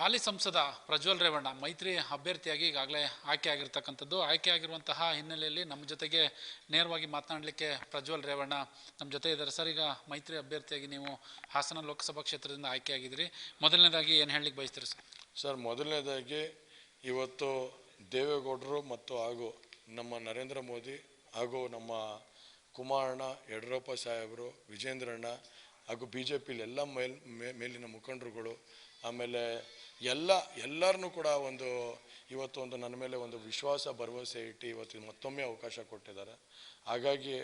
ಹಾಲಿ ಸಂಸದ ಪ್ರಜ್ವಲ್ ರೇವಣ್ಣ ಮೈತ್ರಿ ಅಭ್ಯರ್ಥಿಯಾಗಿ ಈಗಾಗಲೇ ಆಯ್ಕೆ ಆಗಿರ್ತಕ್ಕಂಥದ್ದು. ಆಯ್ಕೆ ಆಗಿರುವಂತಹ ಹಿನ್ನೆಲೆಯಲ್ಲಿ ನಮ್ಮ ಜೊತೆಗೆ ನೇರವಾಗಿ ಮಾತನಾಡಲಿಕ್ಕೆ ಪ್ರಜ್ವಲ್ ರೇವಣ್ಣ ನಮ್ಮ ಜೊತೆ ಇದ್ದಾರೆ. ಸರ್, ಈಗ ಮೈತ್ರಿ ಅಭ್ಯರ್ಥಿಯಾಗಿ ನೀವು ಹಾಸನ ಲೋಕಸಭಾ ಕ್ಷೇತ್ರದಿಂದ ಆಯ್ಕೆ ಆಗಿದ್ದೀರಿ. ಮೊದಲನೇದಾಗಿ ಏನು ಹೇಳಲಿಕ್ಕೆ ಬಯಸ್ತೀರಿ ಸರ್? ಸರ್, ಮೊದಲನೇದಾಗಿ ಇವತ್ತು ದೇವೇಗೌಡರು ಮತ್ತು ಹಾಗೂ ನಮ್ಮ ನರೇಂದ್ರ ಮೋದಿ ಹಾಗೂ ನಮ್ಮ ಕುಮಾರಣ್ಣ, ಯಡಿಯೂರಪ್ಪ ಸಾಹೇಬರು, ವಿಜೇಂದ್ರಣ್ಣ ಹಾಗೂ ಬಿ ಜೆ ಪಿಲಿ ಎಲ್ಲ ಮೇಲ್ ಮೇಲಿನ ಮುಖಂಡರುಗಳು ಆಮೇಲೆ ಎಲ್ಲ ಎಲ್ಲರನ್ನೂ ಕೂಡ ಒಂದು ಇವತ್ತು ಒಂದು ನನ್ನ ಮೇಲೆ ಒಂದು ವಿಶ್ವಾಸ, ಭರವಸೆ ಇಟ್ಟು ಇವತ್ತು ಮತ್ತೊಮ್ಮೆ ಅವಕಾಶ ಕೊಟ್ಟಿದ್ದಾರೆ. ಹಾಗಾಗಿ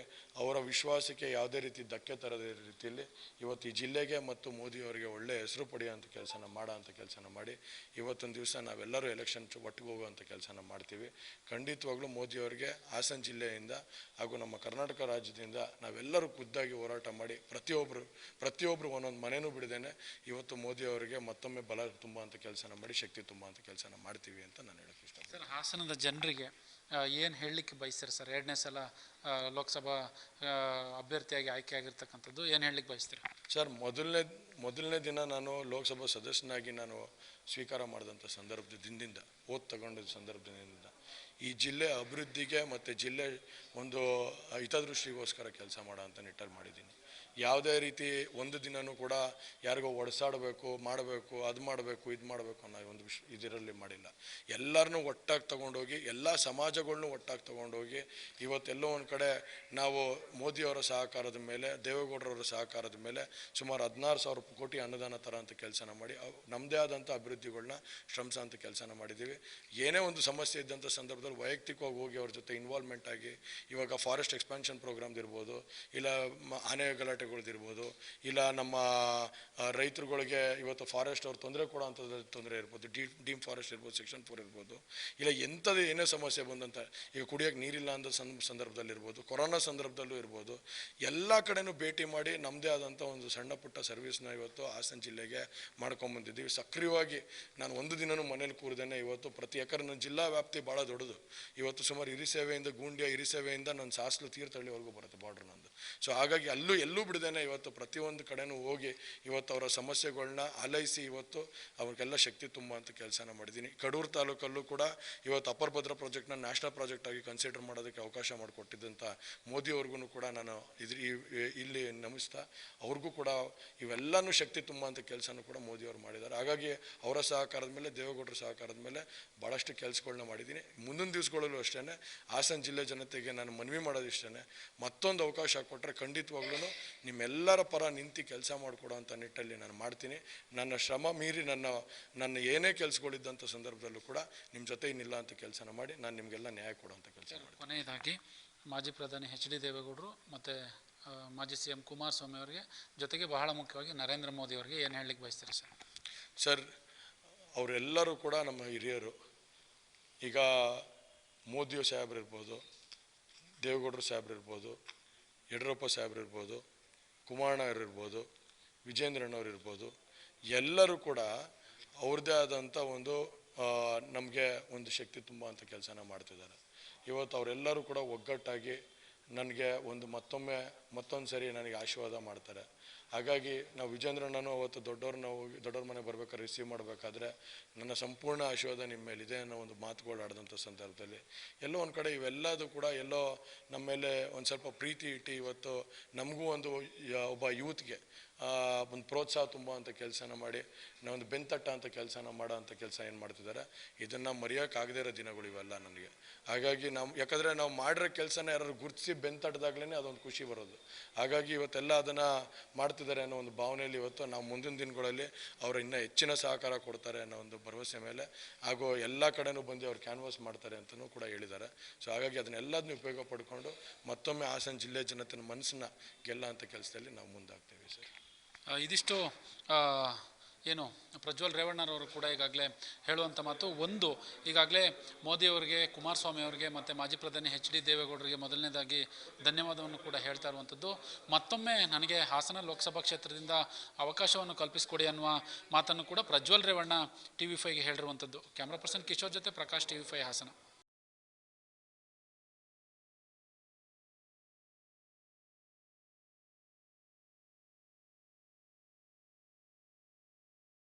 ಅವರ ವಿಶ್ವಾಸಕ್ಕೆ ಯಾವುದೇ ರೀತಿ ಧಕ್ಕೆ ತರದ ರೀತಿಯಲ್ಲಿ ಇವತ್ತು ಈ ಜಿಲ್ಲೆಗೆ ಮತ್ತು ಮೋದಿಯವರಿಗೆ ಒಳ್ಳೆಯ ಹೆಸರು ಪಡೆಯುವಂಥ ಕೆಲಸನ ಮಾಡೋ ಅಂಥ ಕೆಲಸನ ಮಾಡಿ ಇವತ್ತೊಂದು ದಿವಸ ನಾವೆಲ್ಲರೂ ಎಲೆಕ್ಷನ್ ಒಟ್ಟಿಗೆ ಹೋಗುವಂಥ ಕೆಲಸನ ಮಾಡ್ತೀವಿ. ಖಂಡಿತವಾಗ್ಲೂ ಮೋದಿಯವರಿಗೆ ಹಾಸನ ಜಿಲ್ಲೆಯಿಂದ ಹಾಗೂ ನಮ್ಮ ಕರ್ನಾಟಕ ರಾಜ್ಯದಿಂದ ನಾವೆಲ್ಲರೂ ಖುದ್ದಾಗಿ ಹೋರಾಟ ಮಾಡಿ ಪ್ರತಿಯೊಬ್ಬರು ಪ್ರತಿಯೊಬ್ಬರು ಒಂದೊಂದು ಮನೆಯೂ ಬಿಡದೇನೆ ಇವತ್ತು ಮೋದಿಯವರಿಗೆ ಮತ್ತೊಮ್ಮೆ ಬಲ ತುಂಬುವಂಥ ಕೆಲಸನ ಮಾಡಿ ಶಕ್ತಿ ತುಂಬುವಂಥ ಕೆಲಸನ ಮಾಡ್ತೀವಿ ಅಂತ ನಾನು ಹೇಳಕ್ಕೆ ಇಷ್ಟ ಸರ್ ಹಾಸನದ ಜನರಿಗೆ ಏನು ಹೇಳಲಿಕ್ಕೆ ಬಯಸ್ತಾರೆ ಸರ್? ಎರಡನೇ ಸಲ ಲೋಕಸಭಾ ಅಭ್ಯರ್ಥಿಯಾಗಿ ಆಯ್ಕೆ ಆಗಿರ್ತಕ್ಕಂಥದ್ದು ಏನು ಹೇಳಲಿಕ್ಕೆ ಬಯಸ್ತೀರಿ? ಸರ್ ಮೊದಲನೇ ಮೊದಲನೇ ದಿನ ನಾನು ಲೋಕಸಭಾ ಸದಸ್ಯನಾಗಿ ನಾನು ಸ್ವೀಕಾರ ಮಾಡಿದಂಥ ಸಂದರ್ಭದ ದಿನದಿಂದ ಓದ್ ತಗೊಂಡಿದ್ದ ಸಂದರ್ಭದಿಂದ ಈ ಜಿಲ್ಲೆ ಅಭಿವೃದ್ಧಿಗೆ ಮತ್ತು ಜಿಲ್ಲೆ ಒಂದು ಹಿತದೃಷ್ಟಿಗೋಸ್ಕರ ಕೆಲಸ ಮಾಡೋ ಅಂತ ನಿಟ್ಟಲ್ಲಿ ಮಾಡಿದ್ದೀನಿ. ಯಾವುದೇ ರೀತಿ ಒಂದು ದಿನನೂ ಕೂಡ ಯಾರಿಗೋ ಒಡಿಸಾಡಬೇಕು, ಮಾಡಬೇಕು, ಅದು ಮಾಡಬೇಕು, ಇದು ಮಾಡಬೇಕು ಅನ್ನೋ ಒಂದು ವಿಷ, ಇದರಲ್ಲಿ ಮಾಡಿಲ್ಲ. ಎಲ್ಲರನ್ನೂ ಒಟ್ಟಾಗಿ ತೊಗೊಂಡೋಗಿ, ಎಲ್ಲ ಸಮಾಜಗಳ್ನೂ ಒಟ್ಟಾಗಿ ತೊಗೊಂಡೋಗಿ, ಇವತ್ತೆಲ್ಲೋ ಒಂದು ಕಡೆ ನಾವು ಮೋದಿಯವರ ಸಹಕಾರದ ಮೇಲೆ, ದೇವೇಗೌಡರವರ ಸಹಕಾರದ ಮೇಲೆ ಸುಮಾರು ಹದಿನಾರು ಸಾವಿರ ಕೋಟಿ ಅನುದಾನ ಥರ ಅಂತ ಕೆಲಸನ ಮಾಡಿ ನಮ್ಮದೇ ಆದಂಥ ಅಭಿವೃದ್ಧಿಗಳನ್ನ ಶ್ರಮಿಸೋ ಅಂತ ಕೆಲಸನ ಮಾಡಿದ್ದೀವಿ. ಏನೇ ಒಂದು ಸಮಸ್ಯೆ ಇದ್ದಂಥ ಸಂದರ್ಭದಲ್ಲಿ ವೈಯಕ್ತಿಕವಾಗಿ ಹೋಗಿ ಅವ್ರ ಜೊತೆ ಇನ್ವಾಲ್ವ್ಮೆಂಟ್ ಆಗಿ, ಇವಾಗ ಫಾರೆಸ್ಟ್ ಎಕ್ಸ್ಪಾನ್ಷನ್ ಪ್ರೋಗ್ರಾಮ್ದಿರ್ಬೋದು ಇಲ್ಲ ಆನೆ ಗಲಾಟೆಗಳ್ದಿರ್ಬೋದು ಇಲ್ಲ ನಮ್ಮ ರೈತರುಗಳಿಗೆ ಇವತ್ತು ಫಾರೆಸ್ಟ್ ಅವ್ರು ತೊಂದರೆ ಕೊಡೋ ಅಂಥದ್ದು ತೊಂದರೆ ಇರ್ಬೋದು, ಡಿ, ಡೀಮ್ ಫಾರೆಸ್ಟ್ ಇರ್ಬೋದು ಸೆಕ್ಷನ್ ಫೋರ್ ಇರ್ಬೋದು, ಇಲ್ಲ ಎಂಥದ್ದು ಏನೇ ಸಮಸ್ಯೆ ಬಂದಂತ, ಈಗ ಕುಡಿಯೋಕ್ಕೆ ನೀರಿಲ್ಲ ಅಂತ ಸಂದರ್ಭದಲ್ಲಿ ಸಂದರ್ಭದಲ್ಲಿರ್ಬೋದು ಕೊರೋನಾ ಸಂದರ್ಭದಲ್ಲೂ ಇರ್ಬೋದು, ಎಲ್ಲ ಕಡೆನೂ ಭೇಟಿ ಮಾಡಿ ನಮ್ಮದೇ ಆದಂಥ ಒಂದು ಸಣ್ಣ ಪುಟ್ಟ ಸರ್ವಿಸ್ನ ಇವತ್ತು ಹಾಸನ ಜಿಲ್ಲೆಗೆ ಮಾಡ್ಕೊಂಬಂದಿದ್ದೀವಿ. ಸಕ್ರಿಯವಾಗಿ ನಾನು ಒಂದು ದಿನವೂ ಮನೇಲಿ ಕೂರ್ದೇನೆ, ಇವತ್ತು ಪ್ರತಿ ಎಕರೆ ಜಿಲ್ಲಾ ವ್ಯಾಪ್ತಿ ಭಾಳ ದೊಡ್ಡದು. ಇವತ್ತು ಸುಮಾರು ಹಿರಿಸೇವೆಯಿಂದ ಗೂಂಡ್ಯ ಹಿರಿಸೇವೆಯಿಂದ ನನ್ನ ಸಾಸ್ಲು ತೀರ್ಥಹಳ್ಳಿವರೆಗೂ ಬರುತ್ತೆ ಬಾರ್ಡ್ರ್ ನಂದು. ಸೊ ಹಾಗಾಗಿ ಅಲ್ಲೂ ಎಲ್ಲೂ ಬಿಡದೇನೆ ಇವತ್ತು ಪ್ರತಿಯೊಂದು ಕಡೆನೂ ಹೋಗಿ ಇವತ್ತು ಅವರ ಸಮಸ್ಯೆಗಳನ್ನ ಅಲೈಸಿ ಇವತ್ತು ಅವ್ರಿಗೆಲ್ಲ ಶಕ್ತಿ ತುಂಬುವಂಥ ಕೆಲಸನ ಮಾಡಿದ್ದೀನಿ. ಕಡೂರು ತಾಲೂಕಲ್ಲೂ ಕೂಡ ಇವತ್ತು ಅಪ್ಪರ್ ಭದ್ರ ಪ್ರಾಜೆಕ್ಟ್ನ ನ್ಯಾಷನಲ್ ಪ್ರಾಜೆಕ್ಟ್ ಆಗಿ ಕನ್ಸಿಡರ್ ಮಾಡೋದಕ್ಕೆ ಅವಕಾಶ ಮಾಡಿಕೊಟ್ಟಿದ್ದಂಥ ಮೋದಿಯವ್ರಿಗೂ ಕೂಡ ನಾನು ಇದ್ರ ಇಲ್ಲಿ ನಮಿಸ್ತಾ, ಅವ್ರಿಗೂ ಕೂಡ ಇವೆಲ್ಲನೂ ಶಕ್ತಿ ತುಂಬುವಂಥ ಕೆಲಸನೂ ಕೂಡ ಮೋದಿಯವರು ಮಾಡಿದ್ದಾರೆ. ಹಾಗಾಗಿ ಅವರ ಸಹಕಾರದ ಮೇಲೆ, ದೇವೇಗೌಡರ ಸಹಕಾರದ ಮೇಲೆ ಭಾಳಷ್ಟು ಕೆಲಸಗಳನ್ನ ಮಾಡಿದ್ದೀನಿ. ಮುಂದಿನ ದಿವಸಗಳಲ್ಲೂ ಅಷ್ಟೇ ಹಾಸನ ಜಿಲ್ಲೆ ಜನತೆಗೆ ನಾನು ಮನವಿ ಮಾಡೋದು ಇಷ್ಟೇ ಮತ್ತೊಂದು ಅವಕಾಶ ಕೊಟ್ಟರೆ ಖಂಡಿತವಾಗ್ಲೂ ನಿಮ್ಮೆಲ್ಲರ ಪರ ನಿಂತು ಕೆಲಸ ಮಾಡಿಕೊಡೋಂಥ ನಿಟ್ಟಲ್ಲಿ ನಾನು ಮಾಡ್ತೀನಿ. ನನ್ನ ಶ್ರಮ ಮೀರಿ ನನ್ನ ನನ್ನ ಏನೇ ಕೆಲಸಗಳಿದ್ದಂಥ ಸಂದರ್ಭದಲ್ಲೂ ಕೂಡ ನಿಮ್ಮ ಜೊತೆ ಇನ್ನಿಲ್ಲ ಅಂತ ಕೆಲಸನ ಮಾಡಿ ನಾನು ನಿಮಗೆಲ್ಲ ನ್ಯಾಯ ಕೊಡೋಂಥ ಕೆಲಸ ಮಾಡ್ತೀನಿ. ಕೊನೆಯದಾಗಿ ಮಾಜಿ ಪ್ರಧಾನಿ ಎಚ್ ಡಿ ದೇವೇಗೌಡರು ಮತ್ತು ಮಾಜಿ ಸಿ ಎಂ ಕುಮಾರಸ್ವಾಮಿ ಅವರಿಗೆ ಜೊತೆಗೆ ಬಹಳ ಮುಖ್ಯವಾಗಿ ನರೇಂದ್ರ ಮೋದಿ ಅವರಿಗೆ ಏನು ಹೇಳಲಿಕ್ಕೆ ಬಯಸ್ತೀರಿ ಸರ್? ಸರ್ ಅವರೆಲ್ಲರೂ ಕೂಡ ನಮ್ಮ ಹಿರಿಯರು ಈಗ ಮೋದಿಯ ಸಾಹೇಬ್ರು ಇರ್ಬೋದು, ದೇವೇಗೌಡರು ಸಾಹೇಬ್ರು ಇರ್ಬೋದು, ಯಡಿಯೂರಪ್ಪ ಸಾಹೇಬ್ರು ಇರ್ಬೋದು, ಕುಮಾರಣ್ಣ ಇರ್ಬೋದು ವಿಜೇಂದ್ರಣ್ಣವ್ರು ಇರ್ಬೋದು, ಎಲ್ಲರೂ ಕೂಡ ಅವ್ರದ್ದೇ ಆದಂಥ ಒಂದು ನಮಗೆ ಒಂದು ಶಕ್ತಿ ತುಂಬುವಂಥ ಕೆಲಸನ ಮಾಡ್ತಿದ್ದಾರೆ. ಇವತ್ತು ಅವರೆಲ್ಲರೂ ಕೂಡ ಒಗ್ಗಟ್ಟಾಗಿ ನನಗೆ ಒಂದು ಮತ್ತೊಮ್ಮೆ ಮತ್ತೊಂದು ಸರಿ ನನಗೆ ಆಶೀರ್ವಾದ ಮಾಡ್ತಾರೆ. ಹಾಗಾಗಿ ನಾವು ವಿಜೇಂದ್ರಣ್ಣನು ಅವತ್ತು ದೊಡ್ಡವ್ರನ್ನ ಹೋಗಿ ದೊಡ್ಡವ್ರ ಮನೆ ಬರ್ಬೇಕಾದ್ರೆ ರಿಸೀವ್ ಮಾಡಬೇಕಾದ್ರೆ ನನ್ನ ಸಂಪೂರ್ಣ ಆಶೀರ್ವಾದ ನಿಮ್ಮ ಮೇಲಿದೆ ಅನ್ನೋ ಒಂದು ಮಾತುಗಳು ಆಡಿದಂಥ ಸಂದರ್ಭದಲ್ಲಿ. ಎಲ್ಲೋ ಒಂದು ಕಡೆ ಇವೆಲ್ಲದೂ ಕೂಡ ಎಲ್ಲೋ ನಮ್ಮ ಮೇಲೆ ಒಂದು ಸ್ವಲ್ಪ ಪ್ರೀತಿ ಇಟ್ಟು ಇವತ್ತು ನಮಗೂ ಒಂದು ಒಬ್ಬ ಯೂತ್ಗೆ ಒಂದು ಪ್ರೋತ್ಸಾಹ ತುಂಬುವಂಥ ಕೆಲಸನ ಮಾಡಿ ನಾವೊಂದು ಬೆಂತಟ್ಟ ಅಂತ ಕೆಲಸನ ಮಾಡೋ ಅಂಥ ಕೆಲಸ ಏನು ಮಾಡ್ತಿದ್ದಾರೆ, ಇದನ್ನು ಮರೆಯೋಕ್ಕಾಗದೇ ಇರೋ ದಿನಗಳು ಇವೆಲ್ಲ ನನಗೆ. ಹಾಗಾಗಿ ನಾವು ಯಾಕಂದರೆ ನಾವು ಮಾಡಿರೋ ಕೆಲಸನ ಯಾರು ಗುರುತಿಸಿ ಬೆಂತಟ್ಟದಾಗ್ಲೇ ಅದೊಂದು ಖುಷಿ ಬರೋದು. ಹಾಗಾಗಿ ಇವತ್ತೆಲ್ಲ ಅದನ್ನು ಮಾಡ್ತಿದ್ದಾರೆ ಅನ್ನೋ ಒಂದು ಭಾವನೆಯಲ್ಲಿ ಇವತ್ತು ನಾವು ಮುಂದಿನ ದಿನಗಳಲ್ಲಿ ಅವರು ಇನ್ನೂ ಹೆಚ್ಚಿನ ಸಹಕಾರ ಕೊಡ್ತಾರೆ ಅನ್ನೋ ಒಂದು ಭರವಸೆ ಮೇಲೆ ಹಾಗೂ ಎಲ್ಲ ಕಡೆನೂ ಬಂದು ಅವ್ರು ಕ್ಯಾನ್ವಾಸ್ ಮಾಡ್ತಾರೆ ಅಂತಲೂ ಕೂಡ ಹೇಳಿದ್ದಾರೆ. ಸೊ ಹಾಗಾಗಿ ಅದನ್ನೆಲ್ಲದನ್ನು ಉಪಯೋಗ ಪಡ್ಕೊಂಡು ಮತ್ತೊಮ್ಮೆ ಹಾಸನ ಜಿಲ್ಲೆ ಜನತನ ಮನಸ್ಸನ್ನು ಗೆಲ್ಲ ಅಂತ ಕೆಲಸದಲ್ಲಿ ನಾವು ಮುಂದಾಗ್ತೇವೆ ಸರ್. ಇದಿಷ್ಟು ಏನು, ಪ್ರಜ್ವಲ್ ರೇವಣ್ಣರವರು ಕೂಡ ಈಗಾಗಲೇ ಹೇಳುವಂಥ ಮಾತು ಒಂದು. ಈಗಾಗಲೇ ಮೋದಿಯವರಿಗೆ ಕುಮಾರಸ್ವಾಮಿ ಅವರಿಗೆ ಮತ್ತು ಮಾಜಿ ಪ್ರಧಾನಿ ಎಚ್ ಡಿ ದೇವೇಗೌಡರಿಗೆ ಮೊದಲನೇದಾಗಿ ಧನ್ಯವಾದವನ್ನು ಕೂಡ ಹೇಳ್ತಾ ಇರುವಂಥದ್ದು ಮತ್ತೊಮ್ಮೆ ನನಗೆ ಹಾಸನ ಲೋಕಸಭಾ ಕ್ಷೇತ್ರದಿಂದ ಅವಕಾಶವನ್ನು ಕಲ್ಪಿಸಿಕೊಡಿ ಅನ್ನುವ ಮಾತನ್ನು ಕೂಡ ಪ್ರಜ್ವಲ್ ರೇವಣ್ಣ ಟಿ ವಿ ಫೈಗೆ ಹೇಳಿರುವಂಥದ್ದು ಕ್ಯಾಮ್ರಾ ಪರ್ಸನ್ ಕಿಶೋರ್ ಜೊತೆ Prakash T V five Hassan.